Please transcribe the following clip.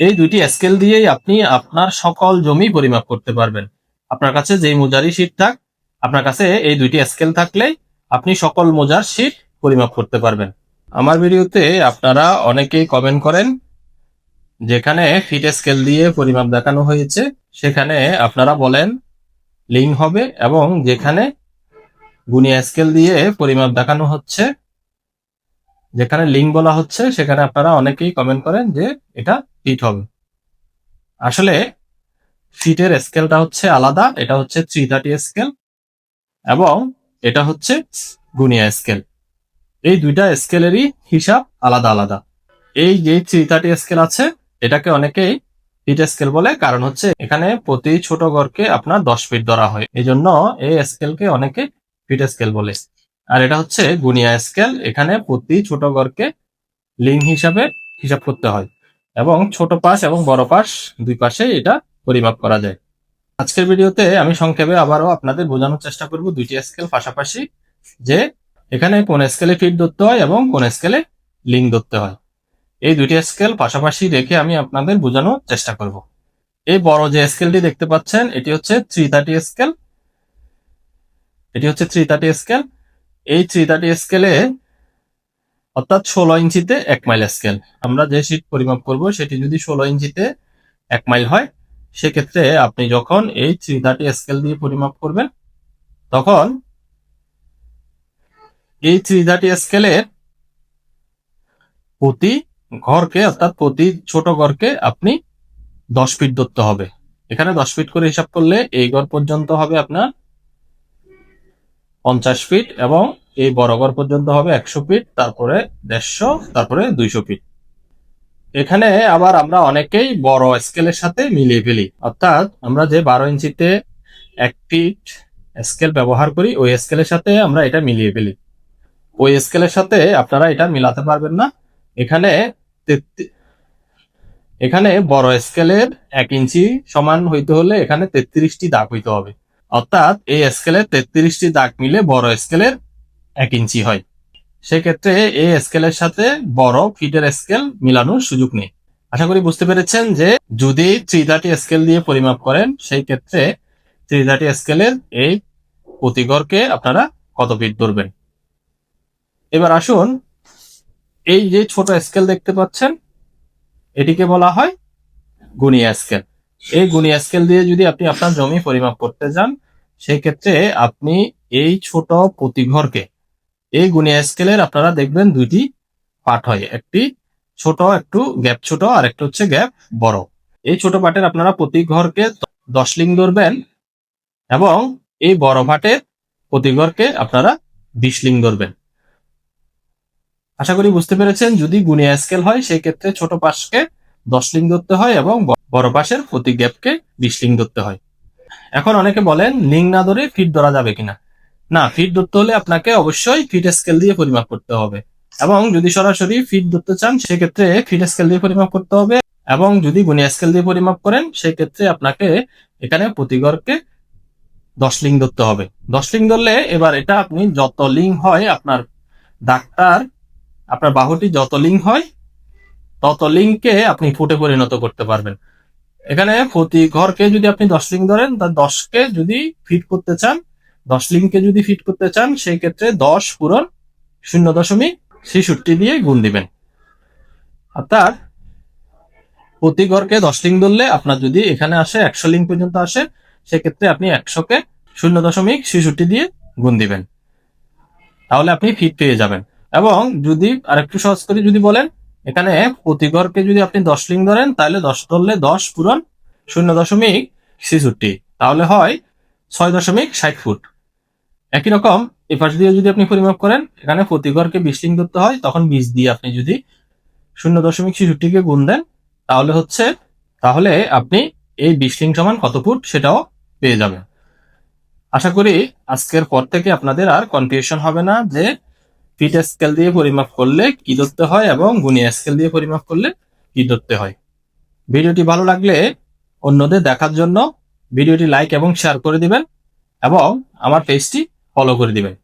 এই দুইটি স্কেল দিয়েই আপনি আপনার সকল জমি পরিমাপ করতে পারবেন। আপনার কাছে যেই মোজারই শীট থাক, আপনার কাছে এই দুইটি স্কেল থাকলেই আপনি সকল মোজার শীট পরিমাপ করতে পারবেন। আমার ভিডিওতে আপনারা অনেকেই কমেন্ট করেন, যেখানে ফিট স্কেল দিয়ে পরিমাপ দেখানো হয়েছে, সেখানে আপনারা বলেন লিঙ্ক হবে এবং যেখানে গুনিয়া স্কেল দিয়ে পরিমাপ দেখানো হচ্ছে যেখানে লিঙ্ক বলা হচ্ছে, সেখানে আপনারা অনেকেই কমেন্ট করেন যে এটা ফিট হবে। আসলে ফিটের স্কেলটা হচ্ছে আলাদা, এটা হচ্ছে থ্রি থার্টি স্কেল এবং এটা হচ্ছে গুনিয়া স্কেল এই দুইটা স্কেলেরই হিসাব আলাদা আলাদা। এই যে থ্রি থার্টি স্কেল আছে, এটাকে অনেকেই ফিট স্কেল বলে, কারণ হচ্ছে এখানে প্রতি ছোট গড়কে আপনার দশ ফিট ধরা হয়। এই জন্য এই স্কেলকে অনেকে ফিট স্কেল বলে। আর এটা হচ্ছে গুনিয়া স্কেল এখানে প্রতি ছোট গড়কে লিঙ্ক হিসাবে হিসাব করতে হয়। এবং ছোট পাশ এবং বড় পাশ, দুই পাশে এটা পরিমাপ করা যায়। আজকের ভিডিওতে আমি সংক্ষেপে আবারও আপনাদের বোঝানোর চেষ্টা করব দুইটি স্কেল পাশাপাশি, যে এখানে কোন স্কেলে ফিট ধরতে হয় এবং কোন স্কেলে লিঙ্ক ধরতে হয়। এই দুইটি স্কেল পাশাপাশি রেখে আমি আপনাদের বোঝানোর চেষ্টা করব। এই বড় যে স্কেলটি দেখতে পাচ্ছেন, এটি হচ্ছে থ্রি থার্টি স্কেল এটি হচ্ছে থ্রি থার্টি স্কেল এই থ্রি থার্টি স্কেলে অর্থাৎ ষোলো ইঞ্চিতে এক মাইল স্কেল আমরা যে শীট পরিমাপ করব, সেটি যদি ষোলো ইঞ্চিতে এক মাইল হয়, সেক্ষেত্রে আপনি যখন এই থ্রি থার্টি স্কেল দিয়ে পরিমাপ করবেন, তখন এই থ্রি থার্টি স্কেলের প্রতি ঘরকে, অর্থাৎ প্রতি ছোট ঘরকে আপনি দশ ফিট ধরতে হবে। এখানে দশ ফিট করে হিসাব করলে এই ঘর পর্যন্ত হবে আপনার পঞ্চাশ ফিট এবং এই বড় ঘর পর্যন্ত হবে একশো ফিট, তারপরে দেড়শো, তারপরে দুইশো ফিট। এখানে আবার আমরা অনেকেই বড় স্কেলের সাথে মিলিয়ে ফেলি। অর্থাৎ আমরা যে বারো ইঞ্চিতে এক ফিট স্কেল ব্যবহার করি, ওই স্কেলের সাথে আমরা এটা মিলিয়ে ফেলি। ওই স্কেলের সাথে আপনারা এটা মিলাতে পারবেন না। এখানে এখানে বড় স্কেলের এক ইঞ্চি সমান হইতে হলে এখানে তেত্রিশটি দাগ হইতে হবে। অর্থাৎ এই স্কেলের তেত্রিশটি দাগ মিলে বড় স্কেলের এক ইঞ্চি হয়। সেক্ষেত্রে এই স্কেলের সাথে বড় ফিটের স্কেল মিলানোর সুযোগ নেই। আশা করি বুঝতে পেরেছেন যে যদি থ্রি স্কেল দিয়ে পরিমাপ করেন, সেই ক্ষেত্রে থ্রি স্কেলের এই প্রতিগড়কে আপনারা কত ফিট ধরবেন? এবার আসুন, এই যে ছোট স্কেল দেখতে পাচ্ছেন, এটিকে বলা হয় গুনিয়া স্কেল এই গুনিয়া স্কেল দিয়ে যদি আপনি আপনার জমি পরিমাপ করতে যান সেই ক্ষেত্রে আপনি এই ছোট প্রতিঘরকে, এই গুনিয়া স্কেলের আপনারা দেখবেন দুইটি পার্ট হয়। একটি ছোট, একটু গ্যাপ ছোট, আর একটা হচ্ছে গ্যাপ বড়। এই ছোট পাটের আপনারা প্রতি ঘরকে দশ লিং ধরবেন এবং এই বড় পাটের প্রতি ঘরকে আপনারা বিশ লিং ধরবেন। আশা করি বুঝতে পেরেছেন। যদি গুনিয়া স্কেল হয় সেই ক্ষেত্রে ছোট পাশকে দশ লিং ধরতে হয় এবং বড় পাশের প্রতি গ্যাপকে বিশ লিং ধরতে হয়। এখন অনেকে বলেন, লিং না ধরে ফিট ধরা যাবে কিনা। না, ফিট ধরতে হলে আপনাকে অবশ্যই ফিট স্কেল দিয়ে পরিমাপ করতে হবে। এবং যদি সরাসরি ফিট ধরতে চান, সেক্ষেত্রে ফিট স্কেল দিয়ে পরিমাপ করতে হবে। এবং যদি গুনিয়া স্কেল দিয়ে পরিমাপ করেন, সেক্ষেত্রে আপনাকে এখানে প্রতি গড়কে দশ লিং ধরতে হবে। দশ লিং ধরলে এবার এটা আপনি যত লিং হয়, আপনার ডাক্তার আপনার বাহুটি যত লিং হয় তত লিংকে আপনি ফুটে পরিণত করতে পারবেন। এখানে প্রতি ঘরকে যদি আপনি দশ লিঙ্ক ধরেন, তা দশকে যদি ফিট করতে চান, দশ লিংকে যদি ফিট করতে চান, সেই ক্ষেত্রে দশ পূরণ শূন্য দশমিক ছেষট্টি দিয়ে গুণ দিবেন। অর্থাৎ প্রতি ঘরকে দশ লিঙ্ক ধরলে আপনার যদি এখানে আসে একশো লিঙ্ক পর্যন্ত আসে, সেক্ষেত্রে আপনি একশোকে শূন্য দশমিক ছেষট্টি দিয়ে গুণ দিবেন। তাহলে আপনি ফিট পেয়ে যাবেন। এবং যদি আরেকটু সহজ করে যদি বলেন এখানে প্রতি ঘরকে যদি আপনি দশ লিং ধরেন, তাহলে দশ ধরলে দশ পূরণ শূন্য দশমিক ছেষট্টি। তাহলে হয় ছয় দশমিক ষাট ফুট। একই রকম এপাশ দিয়ে যদি আপনি পরিমাপ করেন, এখানে প্রতি ঘরকে বিশ লিং ধরতে হয়, তখন বিশ দিয়ে আপনি যদি শূন্য দশমিক ছেষট্টিকে গুণ দেন, তাহলে হচ্ছে, তাহলে আপনি এই বিশ লিং সমান কত ফুট সেটাও পেয়ে যাবেন। আশা করি আজকের পর থেকে আপনাদের আর কনফিউশন হবে না যে ফিট স্কেল দিয়ে পরিমাপ করলে কি ধরতে হয় এবং গুনিয়া স্কেল দিয়ে পরিমাপ করলে কি ধরতে হয়? ভিডিওটি ভালো লাগলে অন্যদের দেখার জন্য ভিডিওটি লাইক এবং শেয়ার করে দিবেন এবং আমার পেজটি ফলো করে দিবেন।